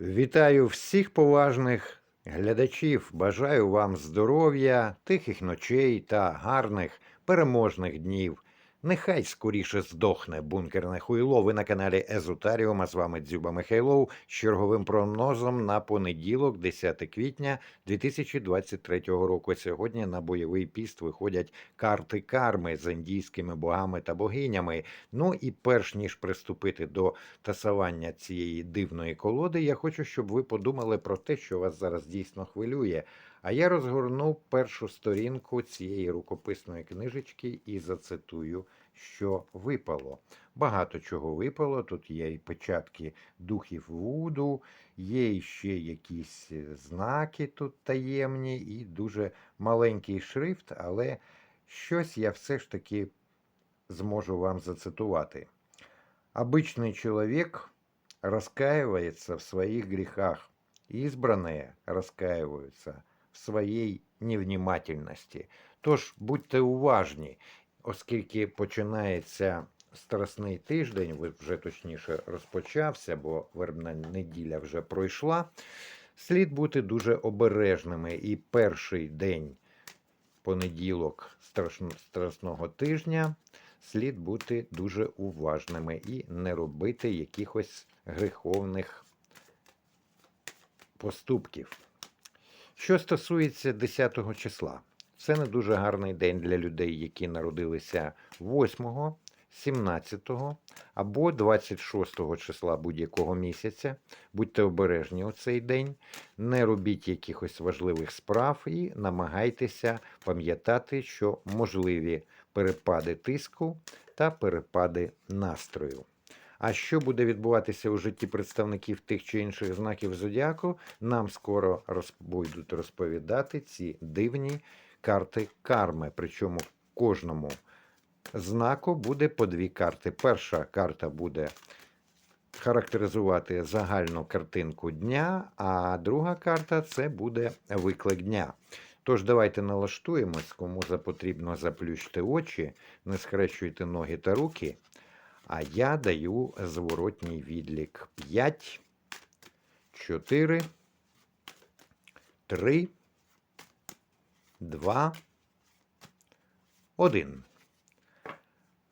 Вітаю всіх поважних глядачів. Бажаю вам здоров'я, тихих ночей та гарних переможних днів. Нехай скоріше здохне бункерне хуйло. Ви на каналі Езотаріум, а з вами Дзюба Михайлов з черговим прогнозом на понеділок, 10 квітня 2023 року. Сьогодні на бойовий піст виходять карти карми з індійськими богами та богинями. Ну і перш ніж приступити до тасування цієї дивної колоди, я хочу, щоб ви подумали про те, що вас зараз дійсно хвилює. А я розгорнув першу сторінку цієї рукописної книжечки і зацитую, що випало. Багато чого випало. Тут є і печатки духів Вуду, є ще якісь знаки тут таємні, і дуже маленький шрифт, але щось я все ж таки зможу вам зацитувати. Обычный человек раскаивается в своих грехах, избранные раскаиваются в своїй невнімательності. Тож будьте уважні, оскільки починається страсний тиждень, вже точніше розпочався, бо вербна неділя вже пройшла. Слід бути дуже обережними. І перший день понеділок страшн- страсного тижня слід бути дуже уважними і не робити якихось греховних поступків. Що стосується 10 числа, це не дуже гарний день для людей, які народилися 8, 17 або 26 числа будь-якого місяця. Будьте обережні у цей день, не робіть якихось важливих справ і намагайтеся пам'ятати, що можливі перепади тиску та перепади настрою. А що буде відбуватися у житті представників тих чи інших знаків зодіаку, нам скоро роз... будуть розповідати ці дивні карти карми. Причому кожному знаку буде по дві карти. Перша карта буде характеризувати загальну картинку дня, а друга карта це буде виклик дня. Тож давайте налаштуємось, кому потрібно заплющте очі, не схрещуйте ноги та руки. А я даю зворотній відлік 5, 4, 3, 2, 1.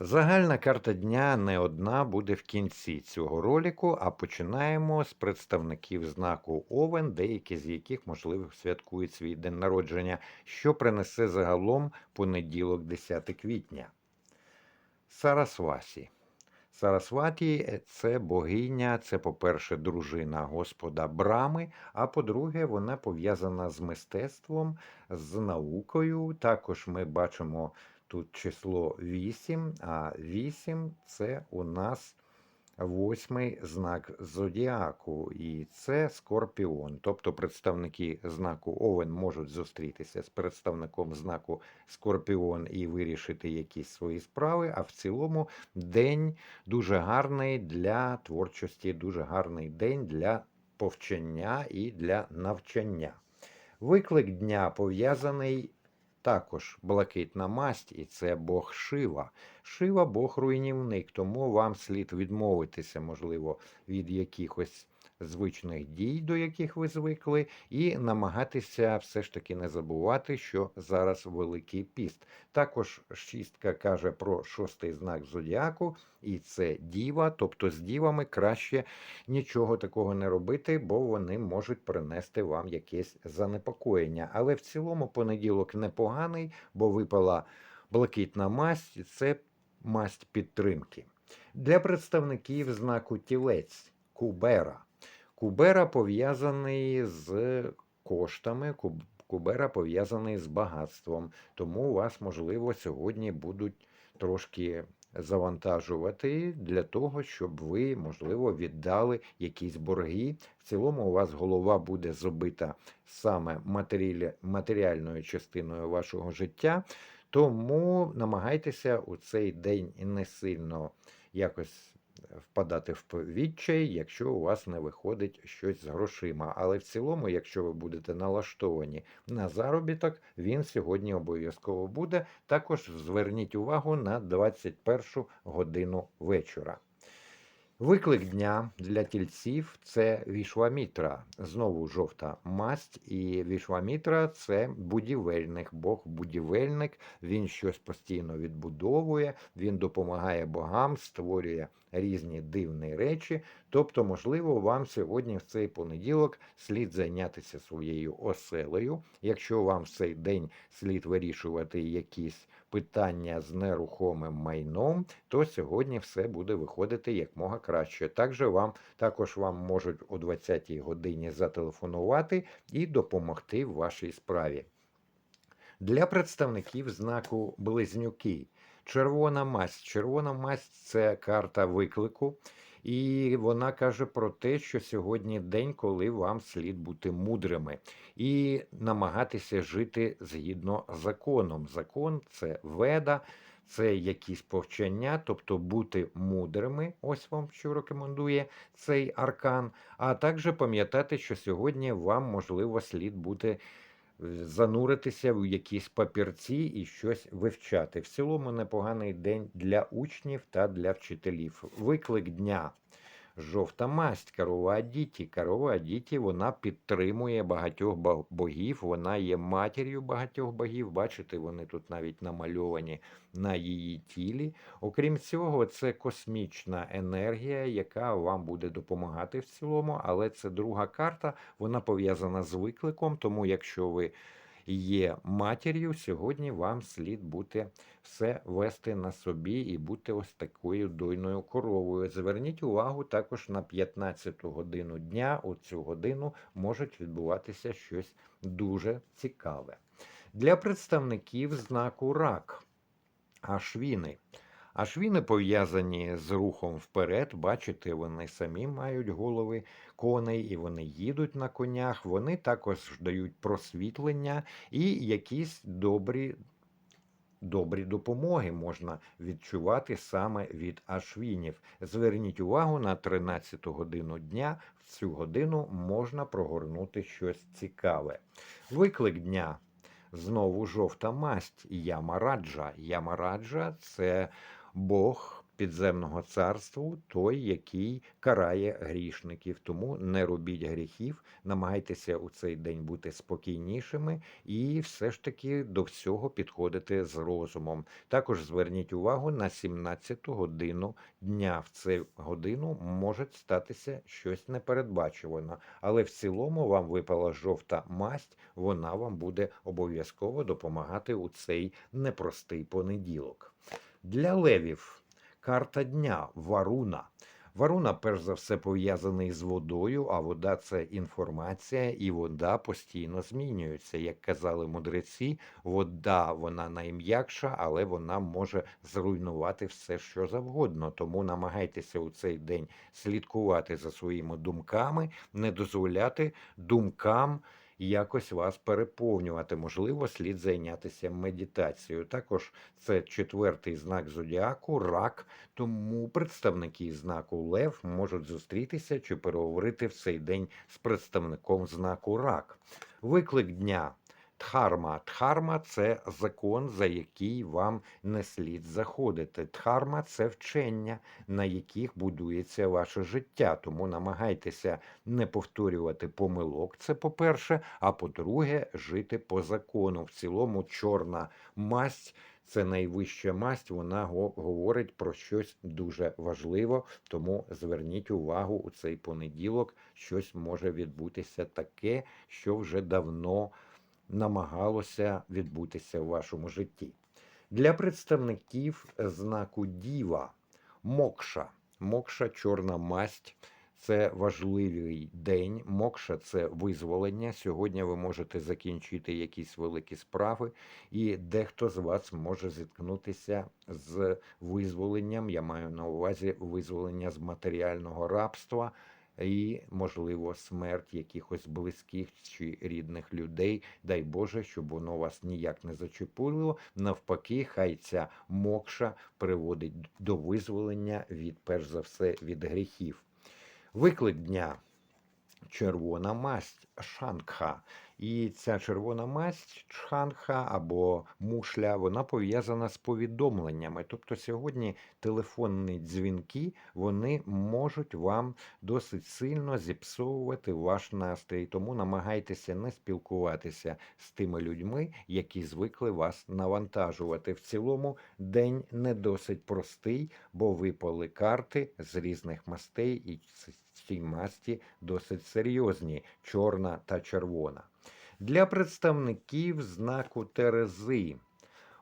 Загальна карта дня не одна буде в кінці цього ролику, а починаємо з представників знаку Овен, деякі з яких, можливо, святкують свій день народження, що принесе загалом понеділок 10 квітня. Сарасвасі. Сарасваті е, це богиня, це, по-перше, дружина Господа Брами, а по-друге, вона пов'язана з мистецтвом, з наукою. Також ми бачимо тут число 8, а 8 це у нас восьмий знак зодіаку, і це скорпіон. Тобто представники знаку Овен можуть зустрітися з представником знаку Скорпіон і вирішити якісь свої справи. А в цілому день дуже гарний для творчості, дуже гарний день для повчання і для навчання. Виклик дня пов'язаний також блакитна масть, і це Бог Шива. Шива Бог руйнівник, тому вам слід відмовитися, можливо, від якихось звичних дій, до яких ви звикли, і намагатися все ж таки не забувати, що зараз Великий піст. Також шістка каже про шостий знак зодіаку, і це діва, тобто з дівами краще нічого такого не робити, бо вони можуть принести вам якесь занепокоєння. Але в цілому понеділок непоганий, бо випала блакитна масть, це масть підтримки. Для представників знаку тілець Кубера. Кубера пов'язаний з коштами, Кубера пов'язаний з багатством. Тому вас, можливо, сьогодні будуть трошки завантажувати для того, щоб ви, можливо, віддали якісь борги. В цілому у вас голова буде забита саме матеріальною частиною вашого життя. Тому намагайтеся у цей день не сильно якось впадати в відчай, якщо у вас не виходить щось з грошима. Але в цілому, якщо ви будете налаштовані на заробіток, він сьогодні обов'язково буде. Також зверніть увагу на 21 годину вечора. Виклик дня для тільців це вішвамітра. Знову жовта масть. І вішвамітра це будівельник, Бог будівельник. Він щось постійно відбудовує, він допомагає богам, створює різні дивні речі. Тобто, можливо, вам сьогодні в цей понеділок слід зайнятися своєю оселею. Якщо вам в цей день слід вирішувати якісь питання з нерухомим майном, то сьогодні все буде виходити якмога краще. Також вам також вам можуть о 20-й годині зателефонувати і допомогти в вашій справі. Для представників знаку Близнюки. Червона масть. Червона масть це карта виклику. І вона каже про те, що сьогодні день, коли вам слід бути мудрими і намагатися жити згідно законом. Закон це веда, це якісь повчання, тобто бути мудрими. Ось вам що рекомендує цей аркан. А також пам'ятати, що сьогодні вам можливо слід бути зануритися в якісь папірці і щось вивчати. В цілому непоганий день для учнів та для вчителів. Виклик дня. Жовта масть, корова Адіті. Корова Адіті вона підтримує багатьох богів, вона є матір'ю багатьох богів. Бачите, вони тут навіть намальовані на її тілі. Окрім цього, це космічна енергія, яка вам буде допомагати в цілому, але це друга карта, вона пов'язана з викликом, тому якщо ви є матір'ю, сьогодні вам слід бути все вести на собі і бути ось такою дойною коровою. Зверніть увагу також на 15 годину дня. У цю годину може відбуватися щось дуже цікаве. Для представників знаку рак. Ашвіни. Ашвіни пов'язані з рухом вперед. Бачите, вони самі мають голови коней і вони їдуть на конях. Вони також дають просвітлення і якісь добрі. Добрі допомоги можна відчувати саме від ашвінів. Зверніть увагу на 13 годину дня. В цю годину можна прогорнути щось цікаве. Виклик дня. Знову жовта масть Ямараджа. Ямараджа це Бог підземного царству, той, який карає грішників. Тому не робіть гріхів, намагайтеся у цей день бути спокійнішими і все ж таки до всього підходити з розумом. Також зверніть увагу на 17 годину дня. В цю годину може статися щось непередбачуване, але в цілому вам випала жовта масть, вона вам буде обов'язково допомагати у цей непростий понеділок. Для левів карта дня Варуна. Варуна, перш за все, пов'язаний з водою, а вода це інформація, і вода постійно змінюється. Як казали мудреці, вода вона найм'якша, але вона може зруйнувати все, що завгодно. Тому намагайтеся у цей день слідкувати за своїми думками, не дозволяти думкам якось вас переповнювати. Можливо, слід зайнятися медитацією. Також це четвертий знак зодіаку, рак. Тому представники знаку Лев можуть зустрітися чи переговорити в цей день з представником знаку рак. Виклик дня. Дхарма. Дхарма це закон, за який вам не слід заходити. Дхарма це вчення, на яких будується ваше життя. Тому намагайтеся не повторювати помилок. Це по-перше, а по-друге, жити по закону. В цілому, чорна масть. Це найвища масть, вона го- говорить про щось дуже важливе, тому зверніть увагу у цей понеділок, щось може відбутися таке, що вже давно намагалося відбутися в вашому житті. Для представників знаку Діва Мокша. Мокша чорна масть. Це важливий день. Мокша це визволення. Сьогодні ви можете закінчити якісь великі справи, і дехто з вас може зіткнутися з визволенням. Я маю на увазі визволення з матеріального рабства і, можливо, смерть якихось близьких чи рідних людей. Дай Боже, щоб воно вас ніяк не зачепило. Навпаки, хай ця мокша приводить до визволення від, перш за все, від гріхів. Виклик дня. Червона масть Шангха. І ця червона масть, чханха або мушля, вона пов'язана з повідомленнями. Тобто сьогодні телефонні дзвінки вони можуть вам досить сильно зіпсовувати ваш настрій. Тому намагайтеся не спілкуватися з тими людьми, які звикли вас навантажувати. В цілому день не досить простий, бо випали карти з різних мастей, і ці масті досить серйозні чорна та червона. Для представників знаку Терези.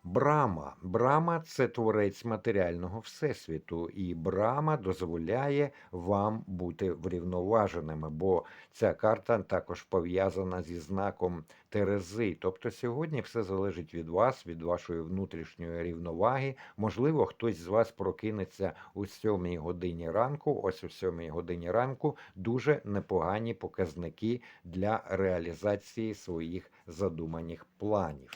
Брама. Брама це творець матеріального всесвіту, і Брама дозволяє вам бути врівноваженими, бо ця карта також пов'язана зі знаком Терези. Тобто сьогодні все залежить від вас, від вашої внутрішньої рівноваги. Можливо, хтось з вас прокинеться у сьомій годині ранку. Ось у сьомій годині ранку дуже непогані показники для реалізації своїх задуманих планів.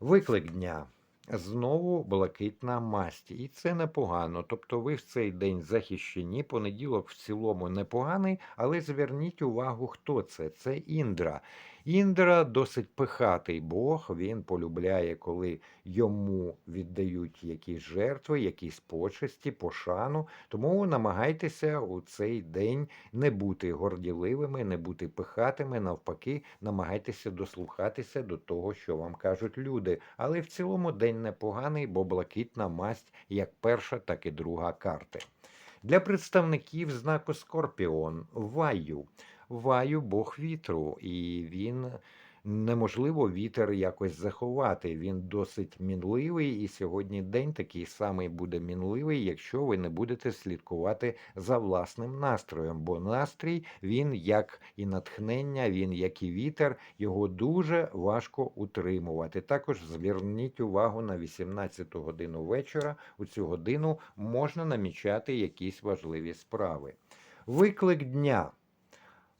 Виклик дня. Знову блакитна масть, і це непогано. Тобто ви в цей день захищені. Понеділок в цілому непоганий, але зверніть увагу, хто це. Це Індра. Індра досить пихатий Бог. Він полюбляє, коли йому віддають якісь жертви, якісь почесті, пошану. Тому намагайтеся у цей день не бути горділивими, не бути пихатими. Навпаки, намагайтеся дослухатися до того, що вам кажуть люди. Але в цілому день непоганий, бо блакитна масть як перша, так і друга карти. Для представників знаку Скорпіон Ваю. Ваю Бог вітру, і він неможливо вітер якось заховати. Він досить мінливий, і сьогодні день такий самий буде мінливий, якщо ви не будете слідкувати за власним настроєм. Бо настрій він як і натхнення, він як і вітер, його дуже важко утримувати. Також зверніть увагу на 18 годину вечора. У цю годину можна намічати якісь важливі справи. Виклик дня.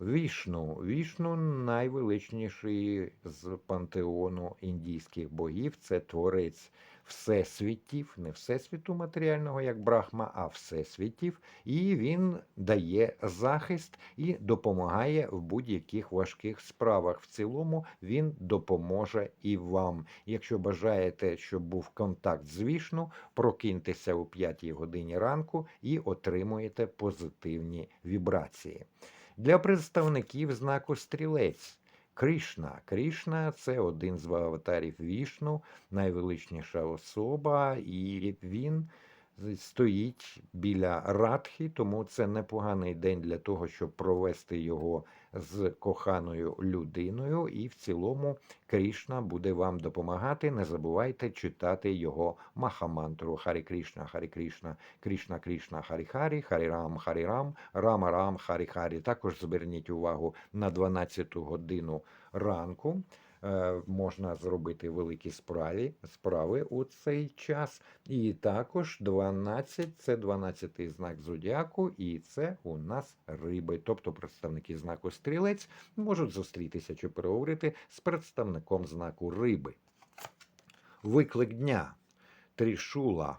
Вішну. Вішну найвеличніший з пантеону індійських богів. Це творець всесвітів, не всесвіту матеріального, як Брахма, а всесвітів. І він дає захист і допомагає в будь-яких важких справах. В цілому він допоможе і вам. Якщо бажаєте, щоб був контакт з Вішну, прокиньтеся о 5 годині ранку і отримуєте позитивні вібрації. Для представників знаку стрілець. Кришна. Кришна це один з аватарів Вішну, найвеличніша особа, і він стоїть біля Радхи, тому це непоганий день для того, щоб провести його з коханою людиною. І в цілому Крішна буде вам допомагати. Не забувайте читати його махамантру Харі Крішна, Харі Крішна, Крішна Крішна, Харі Харі, Харі Рам, Харі Рам, Рама Рам, Харі Харі. Також зверніть увагу на 12 годину ранку. Е, можна зробити великі справи справи у цей час. І також 12 це 12-й знак зодіаку, і це у нас риби. Тобто представники знаку стрілець можуть зустрітися чи переговорити з представником знаку риби. Виклик дня. Трішула.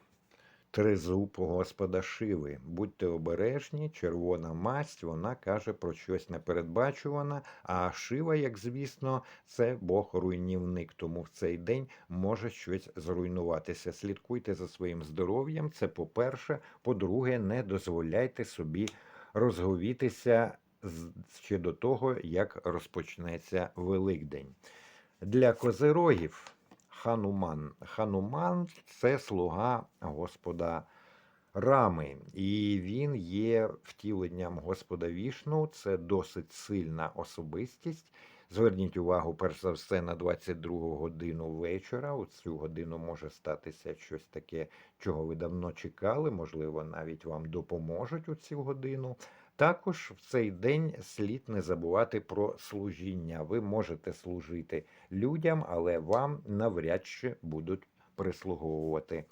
Тризуб Господа Шиви. Будьте обережні, червона масть, вона каже про щось непередбачуване, а Шива, як звісно, це Бог-руйнівник. Тому в цей день може щось зруйнуватися. Слідкуйте за своїм здоров'ям. Це по-перше. По-друге, не дозволяйте собі розговітися ще до того, як розпочнеться Великдень. Для козирогів. Хануман. Хануман це слуга Господа Рами, і він є втіленням Господа Вішну. Це досить сильна особистість. Зверніть увагу, перш за все, на 22 годину вечора. У цю годину може статися щось таке, чого ви давно чекали. Можливо, навіть вам допоможуть у цю годину. Також в цей день слід не забувати про служіння. Ви можете служити людям, але вам навряд чи будуть прислуговувати.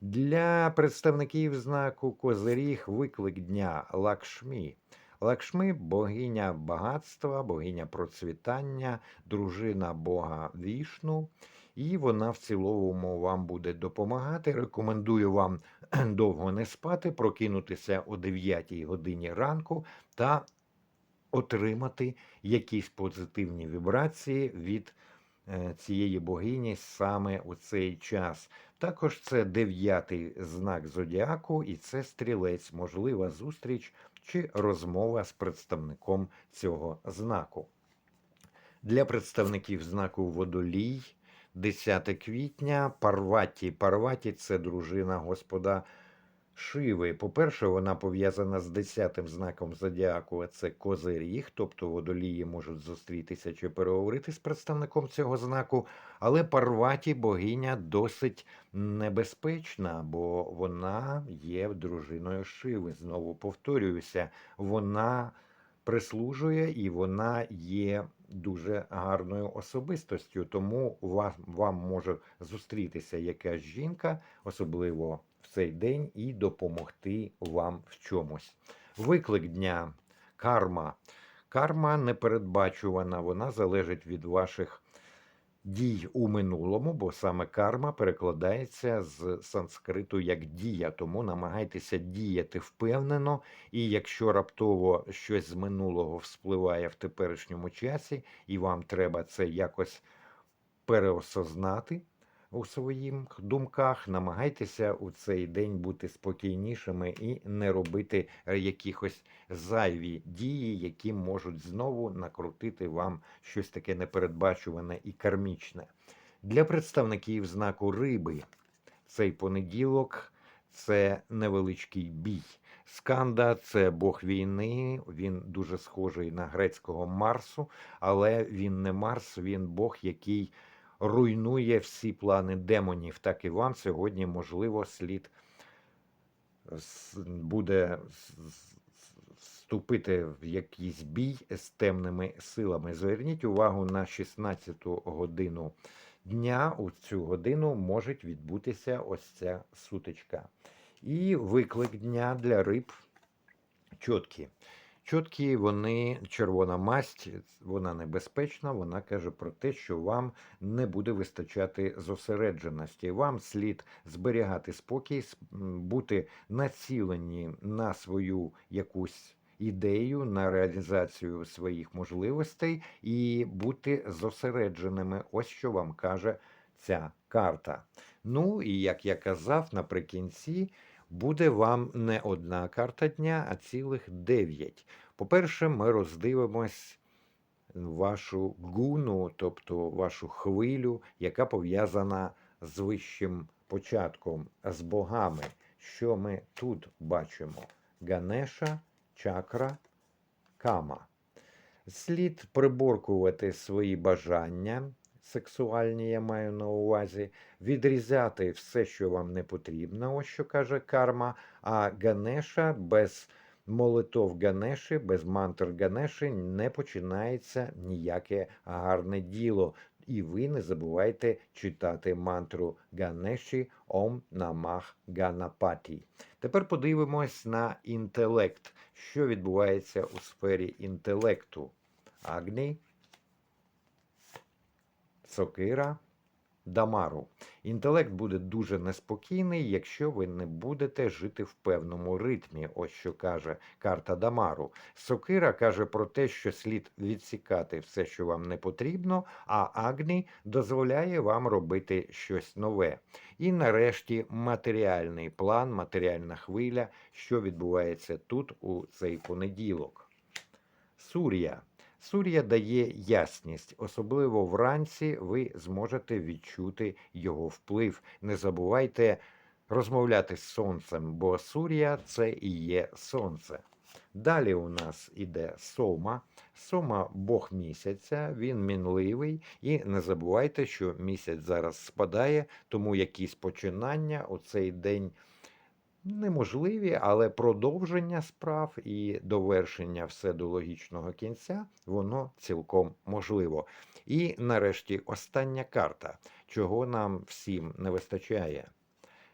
Для представників знаку Козиріг виклик дня Лакшмі. Лакшми богиня багатства, богиня процвітання, дружина Бога Вішну і вона в цілому вам буде допомагати. Рекомендую вам довго не спати, прокинутися о 9 годині ранку та отримати якісь позитивні вібрації від е, цієї богині саме у цей час. Також це дев'ятий знак зодіаку, і це стрілець, можлива зустріч чи розмова з представником цього знаку. Для представників знаку водолій 10 квітня Парваті. Парваті це дружина Господа Шиви. По-перше, вона пов'язана з 10 знаком зодіаку, це Козиріг, тобто водолії можуть зустрітися чи переговорити з представником цього знаку. Але Парваті богиня досить небезпечна, бо вона є дружиною Шиви. Знову повторююся, вона прислужує і вона є дуже гарною особистостю. Тому вам, вам може зустрітися якась жінка, особливо в цей день, і допомогти вам в чомусь. Виклик дня, карма. Карма непередбачувана, вона залежить від ваших дій у минулому, бо саме карма перекладається з санскриту як дія, тому намагайтеся діяти впевнено, і якщо раптово щось з минулого вспливає в теперішньому часі, і вам треба це якось переосознати у своїх думках, намагайтеся у цей день бути спокійнішими і не робити е, якихось зайві дії, які можуть знову накрутити вам щось таке непередбачуване і кармічне. Для представників знаку риби цей понеділок це невеличкий бій. Сканда це бог війни, він дуже схожий на грецького Марсу, але він не Марс, він Бог, який руйнує всі плани демонів. Так і вам сьогодні, можливо, слід буде с- с- вступити в якийсь бій з темними силами. Зверніть увагу на 16 годину дня. У цю годину може відбутися ось ця сутичка. І виклик дня для риб чоткі. Чоткі, вони червона масть, вона небезпечна. Вона каже про те, що вам не буде вистачати зосередженості. Вам слід зберігати спокій, бути націлені на свою якусь ідею, на реалізацію своїх можливостей і бути зосередженими. Ось що вам каже ця карта. Ну і як я казав, наприкінці буде вам не одна карта дня, а цілих дев'ять. По-перше, ми роздивимось вашу гуну, тобто вашу хвилю, яка пов'язана з вищим початком, з богами. Що ми тут бачимо? Ганеша, чакра, кама. Слід приборкувати свої бажання, сексуальні, я маю на увазі, відрізати все, що вам не потрібно, ось що каже карма. А Ганеша без молитов Ганеші, без мантр Ганеші не починається ніяке гарне діло. І ви не забувайте читати мантру Ганеші Ом Намах Ганапаті. Тепер подивимось на інтелект. Що відбувається у сфері інтелекту? Агні, Сокира, Дамару. Інтелект буде дуже неспокійний, якщо ви не будете жити в певному ритмі. Ось що каже карта Дамару. Сокира каже про те, що слід відсікати все, що вам не потрібно, а Агні дозволяє вам робити щось нове. І нарешті матеріальний план, матеріальна хвиля, що відбувається тут у цей понеділок. Сур'я. Сур'я дає ясність, особливо вранці ви зможете відчути його вплив. Не забувайте розмовляти з сонцем, бо Сур'я це і є сонце. Далі у нас іде Сома. Сома Бог місяця, він мінливий, і не забувайте, що місяць зараз спадає, тому якісь починання у цей день неможливі, але продовження справ і довершення все до логічного кінця, воно цілком можливо. І нарешті остання карта, чого нам всім не вистачає.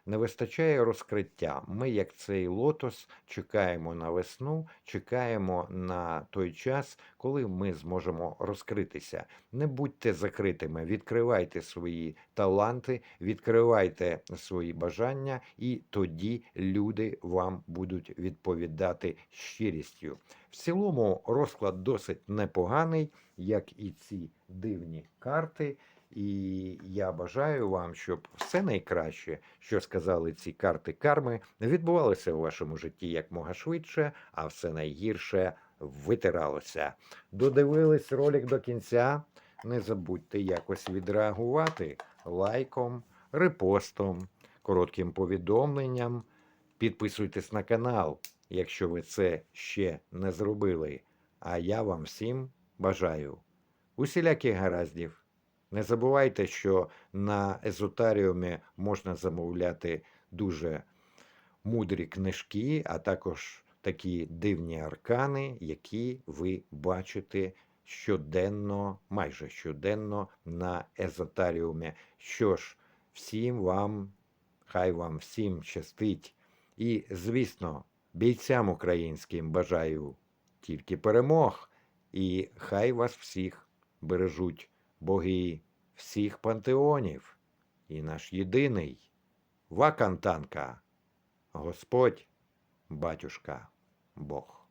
Не вистачає розкриття. Ми, як цей лотос, чекаємо на весну, чекаємо на той час, коли ми зможемо розкритися. Не будьте закритими, відкривайте свої таланти, відкривайте свої бажання, і тоді люди вам будуть відповідати щирістю. В цілому розклад досить непоганий, як і ці дивні карти. І я бажаю вам, щоб все найкраще, що сказали ці карти карми, відбувалося у вашому житті якмога швидше, а все найгірше витиралося. Додивились ролик до кінця. Не забудьте якось відреагувати лайком, репостом, коротким повідомленням. Підписуйтесь на канал, якщо ви це ще не зробили. А я вам всім бажаю усіляких гараздів. Не забувайте, що на езотаріумі можна замовляти дуже мудрі книжки, а також такі дивні аркани, які ви бачите щоденно, майже щоденно на езотаріумі. Що ж, всім вам, хай вам всім щастить. І, звісно, бійцям українським бажаю тільки перемог, і хай вас всіх бережуть боги всіх пантеонів, і наш єдиний Вакантанка, Господь, батюшка, Бог.